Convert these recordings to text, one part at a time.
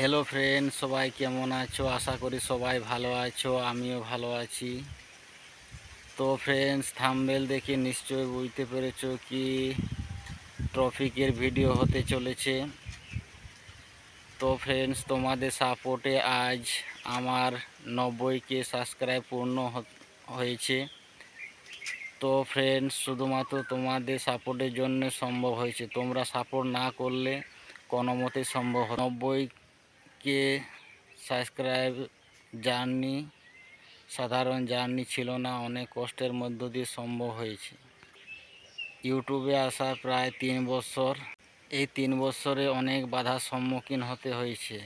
Hello friend সবাই কেমন আছো? আশা করি সবাই ভালো আছো, আমিও ভালো আছি। তো ফ্রেন্ডস থাম্বেল দেখে নিশ্চয়ই বুঝতে পেরেছ কি ট্রফিকের ভিডিও হতে চলেছে। তো ফ্রেন্ডস তোমাদের সাপোর্টে আজ আমার নব্বই কে সাবস্ক্রাইব পূর্ণ হয়েছে। তো ফ্রেন্ডস শুধুমাত্র তোমাদের সাপোর্টের জন্য সম্ভব হয়েছে। তোমরা সাপোর্ট না করলে কোনো মতে সম্ভব নব্বই কে সাবস্ক্রাইব জার্নি সাধারণ জার্নি ছিল না, অনেক কষ্টের মধ্য দিয়ে সম্ভব হয়েছে। ইউটিউবে আসা প্রায় তিন বছর। এই তিন বছরে অনেক বাধার সম্মুখীন হতে হয়েছে।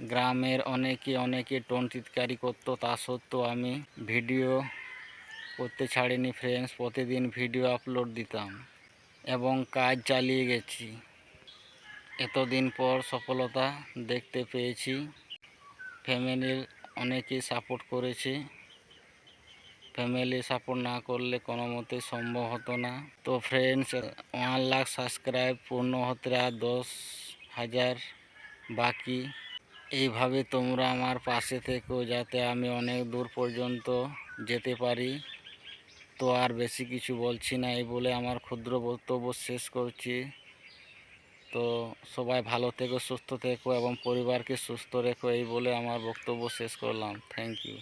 গ্রামের অনেকে অনেকে টোন চিৎকারি করতো, তা সত্ত্বেও আমি ভিডিও করতে ছাড়িনি ফ্রেন্ডস প্রতিদিন ভিডিও আপলোড দিতাম এবং কাজ চালিয়ে গেছি। এতদিন পর সফলতা দেখতে পেয়েছি। ফ্যামিলির অনেকেই সাপোর্ট করেছে। ফ্যামিলি সাপোর্ট না করলে কোনো মতে সম্ভব হতো না। তো ফ্রেন্ডস ওয়ান লাখ সাবস্ক্রাইব পূর্ণ হতে আর দশ হাজার বাকি। এইভাবে তোমরা আমার পাশে থেকো যাতে আমি অনেক দূর পর্যন্ত যেতে পারি। তো আর বেশি কিছু বলছি না, এই বলে আমার ক্ষুদ্র বক্তব্য শেষ করছি। তো সবাই ভালো থেকো, সুস্থ থেকো এবং পরিবারকে সুস্থ রেখো, এই বলে আমার বক্তব্য শেষ করলাম। Thank you